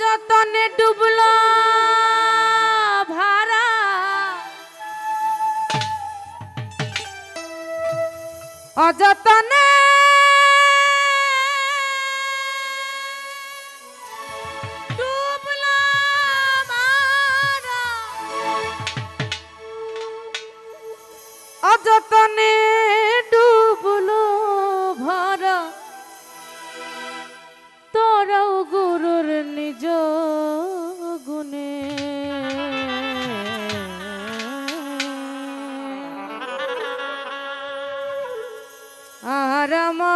যতনে ডুবল ভারা অযতনে অযতনে ಪರಮಾ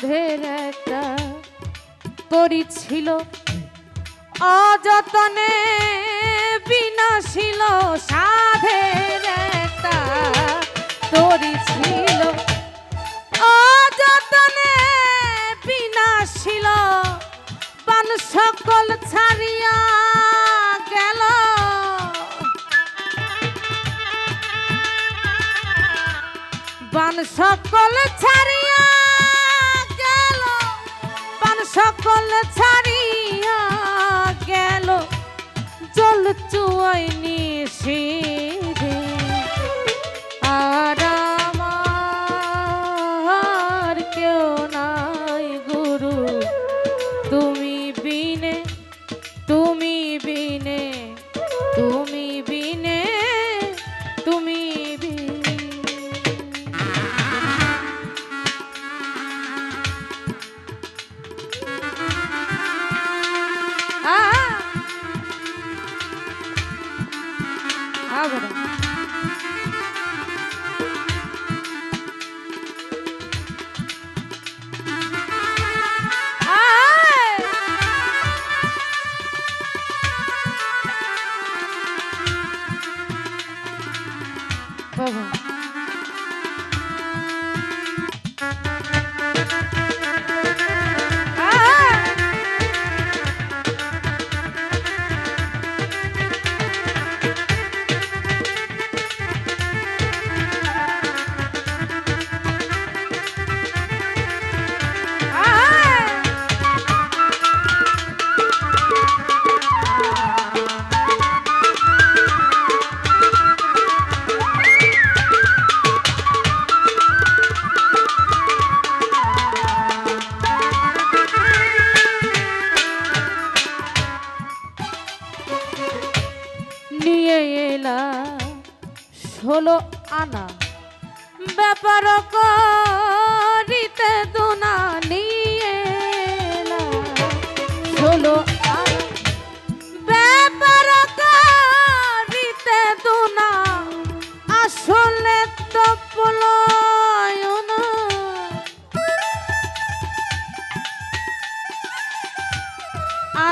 রাধের একটা পরি অযতনে বিনা ছিল সাধের একটা তরি ছিল। অযতনে বিনা ছিল, বান সকল ছাড়িয়া গেল। বান সকল ছাড়িয়া গেল। জল চুয়াই সে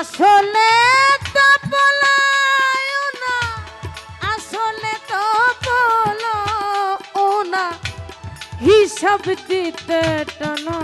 আসলে তো পলায় না আসলে তো পলায় না। হিসাব দিতে টানা।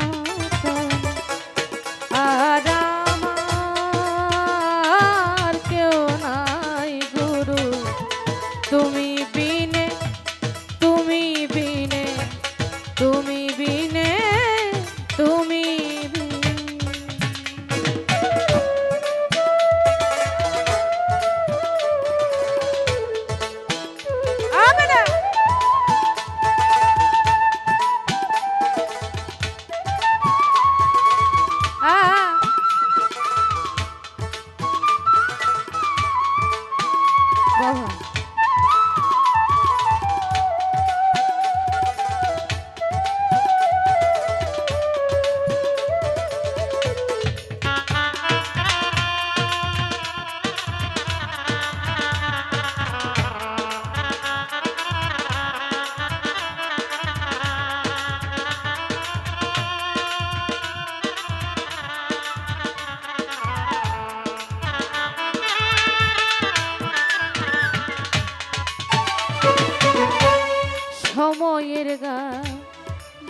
সময়ের গা।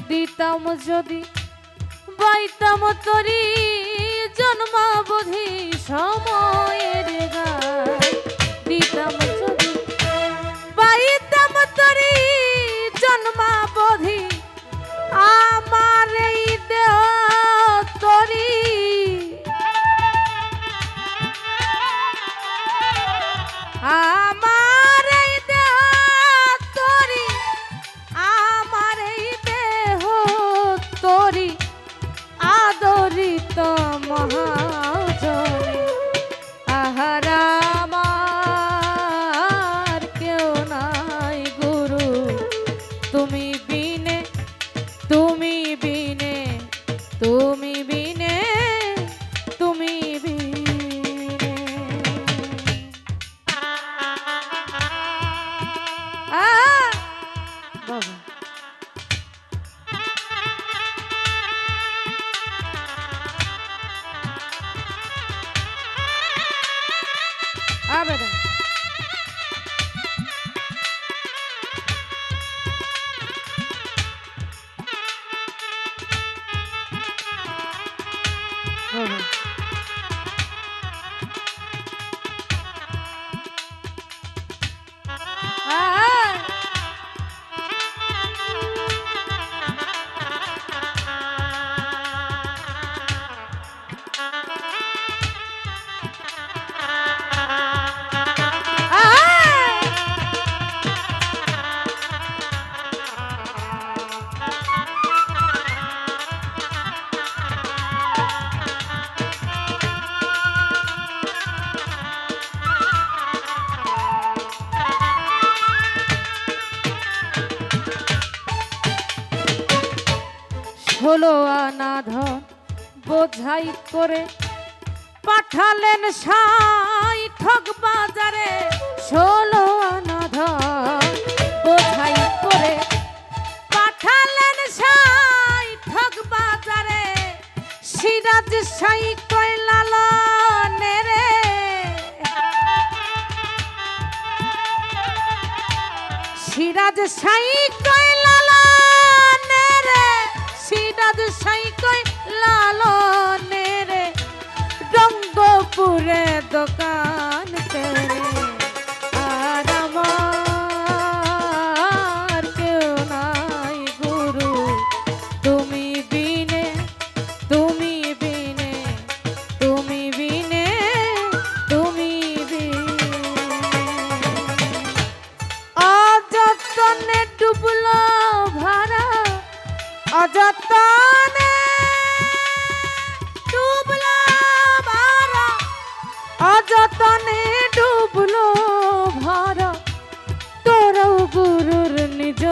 দিতাম যদি, বাইতাম তরি জন্মাবধি সময়ের গা। দিতাম যদি, বাইতাম তরি জন্মাবধি আমার ষোলো আনা ধন বোঝাই করে পাঠালেন সাই ঠক বাজারে। ষোলো আনা ধন বোঝাই করে পাঠালেন সাই ঠক বাজারে। সিরাজ সাই কয়লাল নেরে সিরাজ সাই সিরাজ সাই লালনের নেরে রঙ্গপুরে দোকান। গুরুর নিজ